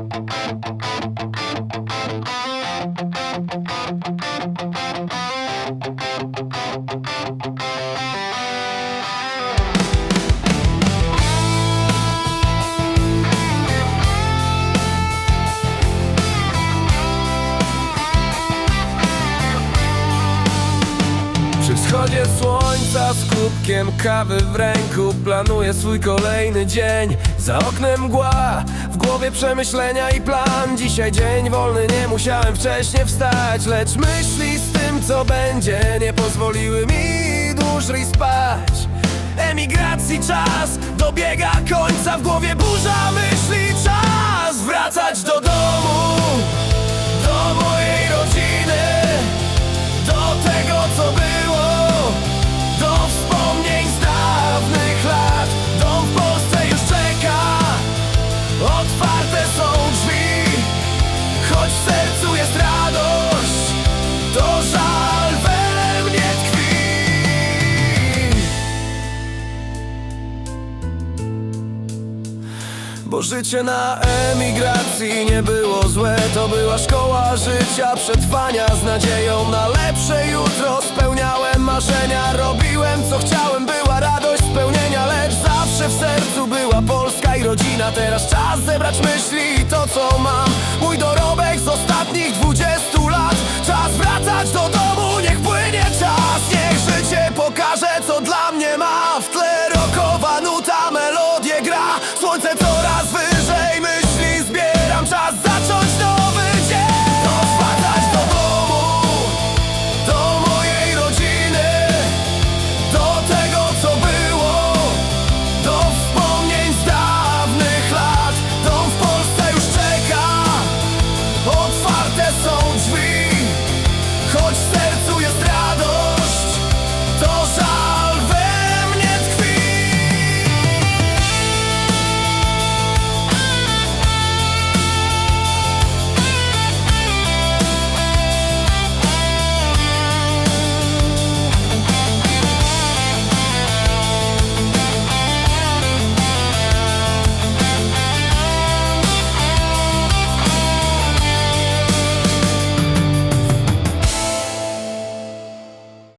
Przy wschodzie słońca z kubkiem kawy w ręku Planuję swój kolejny dzień. Za oknem mgła, głowie przemyślenia i plan. Dzisiaj dzień wolny, nie musiałem wcześnie wstać. Lecz myśli z tym co będzie Nie pozwoliły mi dłużej spać. Emigracji czas dobiega końca W głowie burza Bo życie na emigracji nie było złe. To była szkoła życia, przetrwania Z nadzieją na lepsze jutro. Spełniałem marzenia, robiłem co chciałem. Była radość spełnienia, lecz zawsze w sercu była Polska i rodzina. Teraz czas zebrać myśli i to co mam. Mój dorobek z ostatnich dwudziestu lat. Czas wracać do domu, niech płynie czas. Niech życie pokaże co dla mnie ma. W tle rokowa nuta, melodie gra. Słońce